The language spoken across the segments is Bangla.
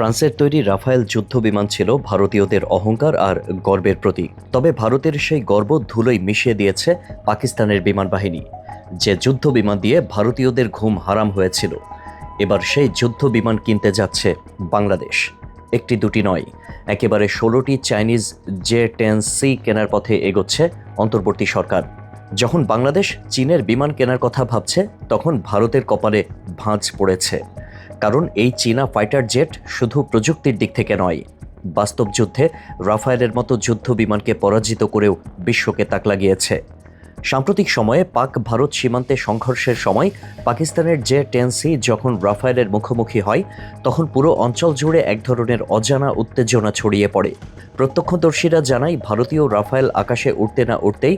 ফ্রান্সের তৈরি রাফায়েল যুদ্ধ বিমান ছিল ভারতীয়দের অহংকার আর গর্বের প্রতীক। তবে ভারতের সেই গর্ব ধুলোই মিশিয়ে দিয়েছে পাকিস্তানের বিমান বাহিনী, যে যুদ্ধ বিমান দিয়ে ভারতীয়দের ঘুম হারাম হয়েছিল। এবার সেই যুদ্ধ বিমান কিনতে যাচ্ছে বাংলাদেশ। একটি দুটি নয়, একেবারে ষোলোটি চাইনিজ জে টেন সি কেনার পথে এগোচ্ছে অন্তর্বর্তী সরকার। যখন বাংলাদেশ চীনের বিমান কেনার কথা ভাবছে, তখন ভারতের কপালে ভাঁজ পড়েছে। কারণ এই চীনা ফাইটার জেট শুধু প্রযুক্তির দিক থেকে নয়, বাস্তব যুদ্ধে রাফায়েলের মতো যুদ্ধ বিমানকে পরাজিত করেও বিশ্বকে তাক লাগিয়েছে। সাম্প্রতিক সময়ে পাক ভারত সীমান্তে সংঘর্ষের সময় পাকিস্তানের যে টেনসি যখন রাফায়েলের মুখোমুখি হয়, তখন পুরো অঞ্চল জুড়ে এক ধরনের অজানা উত্তেজনা ছড়িয়ে পড়ে। প্রত্যক্ষদর্শীরা জানায়, ভারতীয় রাফায়েল আকাশে উঠতে না উঠতেই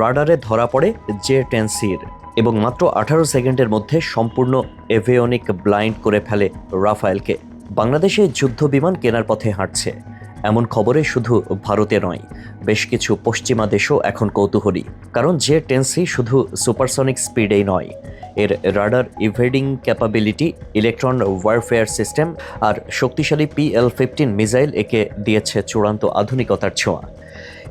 রাডারে ধরা পড়ে জে টেনসির। এবং মাত্র আঠারো সেকেন্ডের মধ্যে সম্পূর্ণ এভিওনিক ব্লাইন্ড করে ফেলে রাফায়েলকে। বাংলাদেশে যুদ্ধ বিমান কেনার পথে হাঁটছে। এমন খবরে শুধু ভারতে নয়, বেশ কিছু পশ্চিমা দেশও এখন কৌতূহলী, কারণ যে টেন্সি শুধু সুপারসনিক স্পিডেই নয়, এর radar evading capability, electron warfare system আর শক্তিশালী পিএল ফিফটিন মিসাইল একে দিয়েছে চূড়ান্ত আধুনিকতার ছোঁয়া।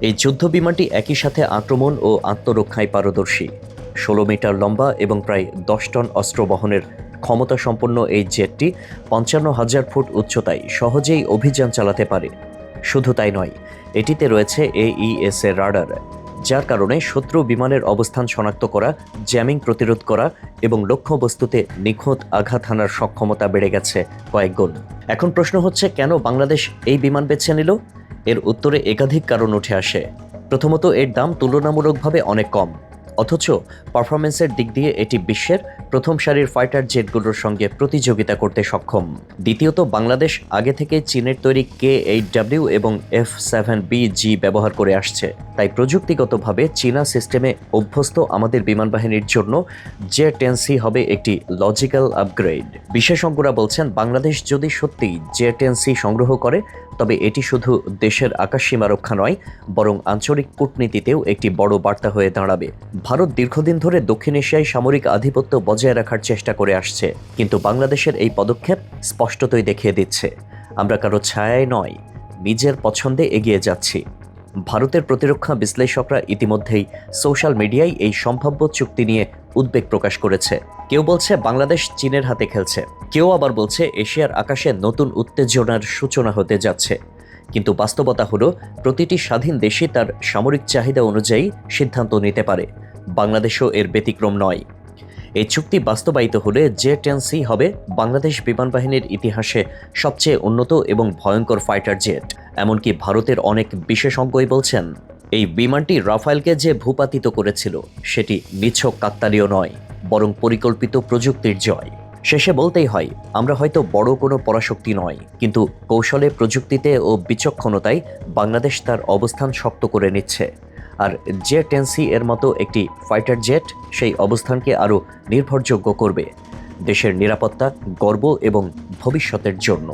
এই যুদ্ধ বিমানটি একই সাথে আক্রমণ ও আত্মরক্ষায় পারদর্শী। ষোলো মিটার লম্বা এবং প্রায় দশ টন অস্ত্র বহনের ক্ষমতা সম্পন্ন এই জেটটি পঞ্চান্ন হাজার ফুট উচ্চতায় সহজেই অভিযান চালাতে পারে। শুধু তাই নয়, এটিতে রয়েছে এইএস এর রাডার, যার কারণে শত্রু বিমানের অবস্থান শনাক্ত করা, জ্যামিং প্রতিরোধ করা এবং লক্ষ্যবস্তুতে নিখুঁত আঘাত হানার সক্ষমতা বেড়ে গেছে কয়েক গুণ। এখন প্রশ্ন হচ্ছে, কেন বাংলাদেশ এই বিমান বেছে নিল? এর উত্তরে একাধিক কারণ উঠে আসে। প্রথমত, এর দাম তুলনামূলকভাবে অনেক কম। অথচ পারফরমেন্সের দিক দিয়ে এটি বিশ্বের প্রথম সারির ফাইটার জেটগুলোর সঙ্গে প্রতিযোগিতা করতে সক্ষম। দ্বিতীয়ত, বাংলাদেশ আগে থেকে চীনের তৈরি কে এইট ডাব্লিউ এবং এফ সেভেন বি জি ব্যবহার করে আসছে। তাই প্রযুক্তিগতভাবে চীনা সিস্টেমে অভ্যস্ত আমাদের বিমান বাহিনীর জন্য জে টেন সি হবে একটি লজিক্যাল আপগ্রেড। বিশেষজ্ঞরা বলছেন, বাংলাদেশ যদি সত্যি জে টেন সি সংগ্রহ করে, তবে এটি শুধু দেশের আকাশসীমা রক্ষা নয়, বরং আঞ্চলিক কূটনীতিতেও একটি বড় বার্তা হয়ে দাঁড়াবে। ভারত দীর্ঘদিন ধরে দক্ষিণ এশিয়ায় সামরিক আধিপত্য বজায় রাখার চেষ্টা করে আসছে, কিন্তু বাংলাদেশের এই পদক্ষেপ স্পষ্টতই দেখিয়ে দিচ্ছে। আমরা কারও ছায়ায় নয়, নিজের পছন্দে এগিয়ে যাচ্ছি। ভারতের প্রতিরক্ষা বিশ্লেষকরা ইতিমধ্যেই সোশ্যাল মিডিয়ায় এই সম্ভাব্য চুক্তি নিয়ে উদ্বেগ প্রকাশ করেছে। কেউ বলছে বাংলাদেশ চীনের হাতে খেলছে, কেউ আবার বলছে এশিয়ার আকাশে নতুন উত্তেজনার সূচনা হতে যাচ্ছে। কিন্তু বাস্তবতা হলো, প্রতিটি স্বাধীন দেশই তার সামরিক চাহিদা অনুযায়ী সিদ্ধান্ত নিতে পারে। বাংলাদেশও এর ব্যতিক্রম নয়। এই চুক্তি বাস্তবায়িত হলে জে টেন সি হবে বাংলাদেশ বিমান বাহিনীর ইতিহাসে সবচেয়ে উন্নত এবং ভয়ঙ্কর ফাইটার জেট। এমনকি ভারতের অনেক বিশেষজ্ঞই বলছেন, এই বিমানটি রাফায়েলকে যে ভূপাতিত করেছিল, সেটি নিছক কাকতালীয় নয়, বরং পরিকল্পিত প্রযুক্তির জয়। শেষে বলতেই হয়, আমরা হয়তো বড় কোনো পরাশক্তি নয়, কিন্তু কৌশলে প্রযুক্তিতে ও বিচক্ষণতায় বাংলাদেশ তার অবস্থান শক্ত করে নিচ্ছে। আর জে টেনসি এর মতো একটি ফাইটার জেট সেই অবস্থানকে আরও নির্ভরযোগ্য করবে। দেশের নিরাপত্তা, গর্ব এবং ভবিষ্যতের জন্য।